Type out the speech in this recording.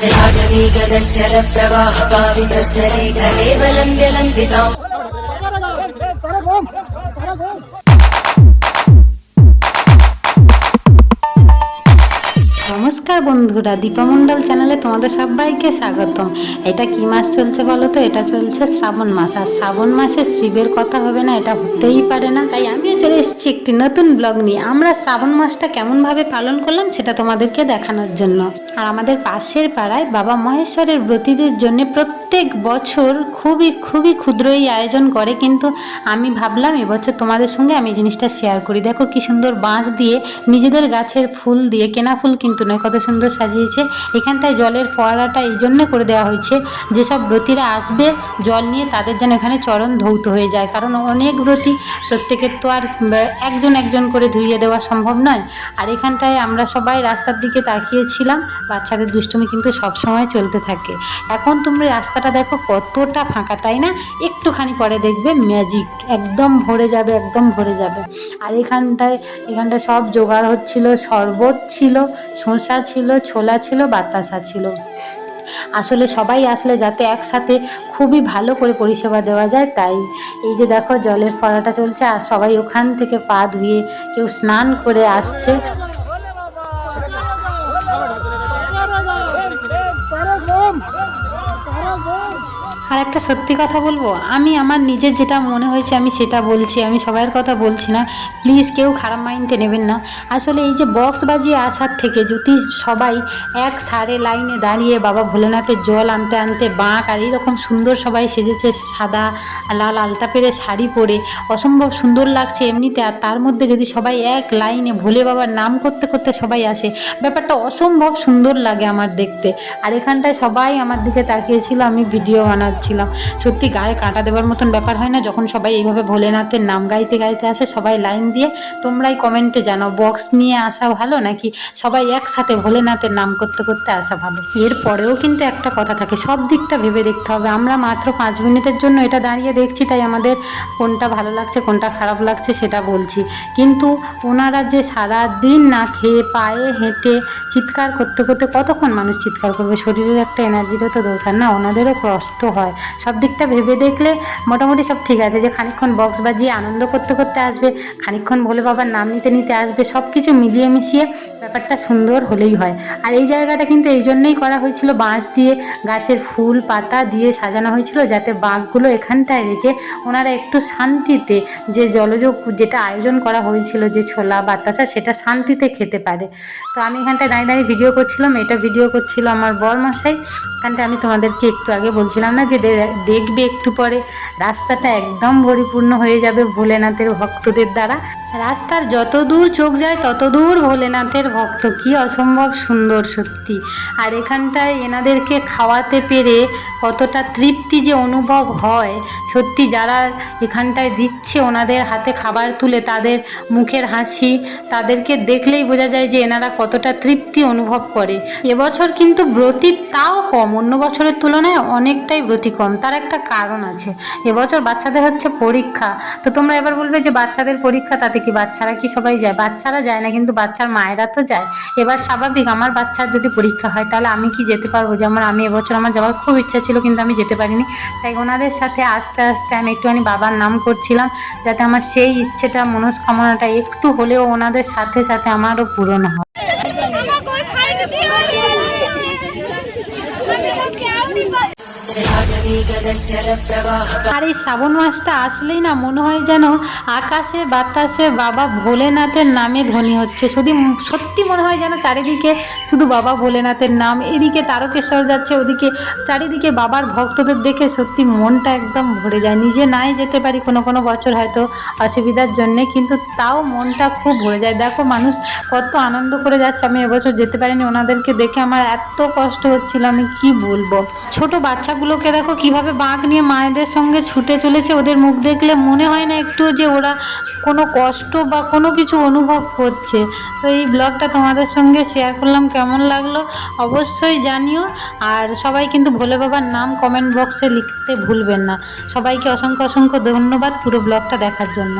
जलागवी गदच्चरप्रवाहपावितस्तरे गलेवलम्ब्य लम्बिताम् নমস্কার বন্ধুরা, দীপা মণ্ডল চ্যানেলে তোমাদের সবাইকে স্বাগতম। এটা কি মাস চলছে বলো তো? এটা চলছে শ্রাবণ মাস। আর শ্রাবণ মাসে শিবের কথা হবে না, এটা হতেই পারে না। তাই আমিও চলে এসেছি একটি নতুন ব্লগ নিয়ে। আমরা শ্রাবণ মাসটা কেমনভাবে পালন করলাম সেটা তোমাদেরকে দেখানোর জন্য। আর আমাদের পাশের পাড়ায় বাবা মহেশ্বরের ব্রতীদের জন্য প্রত্যেক বছর খুবই খুবই ক্ষুদ্র এই আয়োজন করে, কিন্তু আমি ভাবলাম এবছর তোমাদের সঙ্গে আমি জিনিসটা শেয়ার করি। দেখো কি সুন্দর বাঁশ দিয়ে নিজেদের গাছের ফুল দিয়ে, কেনা ফুল কিন্তু নয়, কত সুন্দর সাজিয়েছে। এখানটায় জলের ফোয়ারাটা এই জন্যে করে দেওয়া হয়েছে, যেসব ব্রতীরা আসবে জল নিয়ে তাদের যেন এখানে চরণ ধৌত হয়ে যায়। কারণ অনেক ব্রতী প্রত্যেকের তো আর একজন একজন করে ধুইয়ে দেওয়া সম্ভব নয়। আর এখানটায় আমরা সবাই রাস্তার দিকে তাকিয়েছিলাম, বাচ্চাদের দুষ্টুমি কিন্তু সব সময় চলতে থাকে। এখন তুমি রাস্তাটা দেখো কতটা ফাঁকা, তাই না? একটুখানি পরে দেখবে ম্যাজিক একদম ভরে যাবে, একদম ভরে যাবে। আর এখানটায় এখানটায় সব জোগাড় হচ্ছিল, শরবত ছিল, শসা ছিল, ছোলা ছিল, বাতাসা ছিল। আসলে সবাই আসলে যাতে একসাথে খুবই ভালো করে পরিষেবা দেওয়া যায়, তাই। এই যে দেখো জলের ফোয়ারাটা চলছে, আর সবাই ওখান থেকে পা ধুয়ে কেউ স্নান করে আসছে। আর একটা সত্যি কথা বলব, আমি আমার নিজের যেটা মনে হয়েছে আমি সেটা বলছি, আমি সবার কথা বলছি না। প্লিজ কেউ খারাপ মাইন্ডে নেবেন না। আসলে এই যে বক্স বাজিয়ে আসার থেকে যদি সবাই এক সারে লাইনে দাঁড়িয়ে বাবা ভোলেনাথের জল আনতে আনতে বাঁক আর এইরকম সুন্দর সবাই সেজেছে সাদা, লাল, আলতা পেরে শাড়ি পরে, অসম্ভব সুন্দর লাগছে এমনিতে আর তার মধ্যে যদি সবাই এক লাইনে ভোলে বাবার নাম করতে করতে সবাই আসে, ব্যাপারটা অসম্ভব সুন্দর লাগে আমার দেখতে। আর এখানটায় সবাই আমার দিকে তাকিয়েছিল, আমি ভিডিও বানাচ্ছিলাম সত্যি গায়ে কাঁটা দেওয়ার মতন ব্যাপার হয় না, যখন সবাই এইভাবে ভোলেনাথের নাম গাইতে গাইতে আসে, সবাই লাইন দিয়ে তোমরাই কমেন্টে জানাও, বক্স নিয়ে আসা ভালো নাকি সবাই একসাথে ভোলেনাথের নাম করতে করতে আসা ভালো? এরপরেও কিন্তু একটা কথা থাকে, সব দিকটা ভেবে দেখতে হবে। আমরা মাত্র পাঁচ মিনিটের জন্য এটা দাঁড়িয়ে দেখছি, তাই আমাদের কোনটা ভালো লাগছে, কোনটা খারাপ লাগছে সেটা বলছি। কিন্তু ওনারা যে সারা দিন না খেয়ে পায়ে হেঁটে চিৎকার করতে করতে কতক্ষণ মানুষ চিৎকার করবে? শরীরের একটা এনার্জিরও তো দরকার না, ওনাদেরও কষ্ট হয়। সব দিকটা ভেবে দেখলে মোটামুটি সব ঠিক আছে। যে খানিকক্ষণ বক্স বাজিয়ে আনন্দ করতে করতে আসবে, খানিকক্ষণ ভোলে বাবার নাম নিতে নিতে আসবে সব কিছু মিলিয়ে মিশিয়ে ব্যাপারটা সুন্দর হলেই হয়। আর এই জায়গাটা কিন্তু এই জন্যই করা হয়েছিল বাঁশ দিয়ে, গাছের ফুল, পাতা দিয়ে সাজানো হয়েছিল যাতে বাঘগুলো এখানটায় রেখে ওনারা একটু শান্তিতে যে জলযোগ যেটা আয়োজন করা হয়েছিল, যে ছোলা, বাতাসা সেটা শান্তিতে খেতে পারে। তো আমি এখানটায় দাঁড়িয়ে দাঁড়িয়ে ভিডিও করছিলাম। এটা ভিডিও করছিল আমার বর মশাই এখানটা আমি তোমাদেরকে একটু আগে বলছিলাম না যে দেখবে একটু পরে। রাস্তাটা একদম পরিপূর্ণ হয়ে যাবে ভোলেনাথের ভক্তদের দ্বারা। রাস্তার যত দূর চোখ যায়, তত দূর ভোলেনাথের ভক্ত। কি অসম্ভব সুন্দর সত্যি। আর এখানটায় এনাদেরকে খাওয়াতে পেরে কতটা তৃপ্তি যে অনুভব হয়। সত্যি যারা এখানটায় দিচ্ছে ওনাদের হাতে খাবার তুলে, তাদের মুখের হাসি, তাদেরকে দেখলেই বোঝা যায় যে এনারা কতটা তৃপ্তি অনুভব করে। এবছর কিন্তু ব্রতী তাও কম, অন্য বছরের তুলনায় অনেকটাই ব্রতী। ক্ষতি কম। তার একটা কারণ আছে। এবছর বাচ্চাদের হচ্ছে পরীক্ষা। তো তোমরা এবার বলবে যে বাচ্চাদের পরীক্ষা, তাতে কি বাচ্চারা কি সবাই যায়? বাচ্চারা যায় না, কিন্তু বাচ্চার মায়েরা তো যায়। এবার স্বাভাবিক আমার বাচ্চার যদি পরীক্ষা হয়, তাহলে আমি কি যেতে পারব? যেমন আমি এবছর আমার যাওয়ার খুব ইচ্ছা ছিল, কিন্তু আমি যেতে পারিনি। তাই ওনাদের সাথে আস্তে আস্তে আমি একটুখানি বাবার নাম করছিলাম, যাতে আমার সেই ইচ্ছেটা, মনস্কামনাটা একটু হলেও ওনাদের সাথে সাথে আমারও পূরণ হয়। আর এই শ্রাবণ মাসটা আসলেই না মনে হয় যেন আকাশে, বাতাসে বাবা ভোলেনাথের নামে ধ্বনি হচ্ছে। শুধু সত্যি মনে হয় যেন চারিদিকে শুধু বাবা ভোলেনাথের নাম। এদিকে তারকেশ্বর যাচ্ছে, ওদিকে চারিদিকে বাবার ভক্তদের দেখে সত্যি মনটা একদম ভরে যায়। নিজে নাই যেতে পারি কোনো কোনো বছর হয়তো অসুবিধার জন্যে, কিন্তু তাও মনটা খুব ভরে যায়। দেখো মানুষ কত আনন্দ করে যাচ্ছে। আমি এবছর যেতে পারিনি। ওনাদেরকে দেখে আমার এত কষ্ট হচ্ছিল, আমি কি বলব? ছোট বাচ্চাগুলোকে দেখো কীভাবে বাঁক নিয়ে মায়েদের সঙ্গে ছুটে চলেছে, ওদের মুখ দেখলে মনে হয় না একটু যে ওরা কোনো কষ্ট বা কোনো কিছু অনুভব করছে। তো এই ব্লগটা তোমাদের সঙ্গে শেয়ার করলাম, কেমন লাগল অবশ্যই জানিও। আর সবাই কিন্তু ভোলে বাবার নাম কমেন্ট বক্সে লিখতে ভুলবেন না। সবাইকে অসংখ্য অসংখ্য ধন্যবাদ পুরো ব্লগটা দেখার জন্য।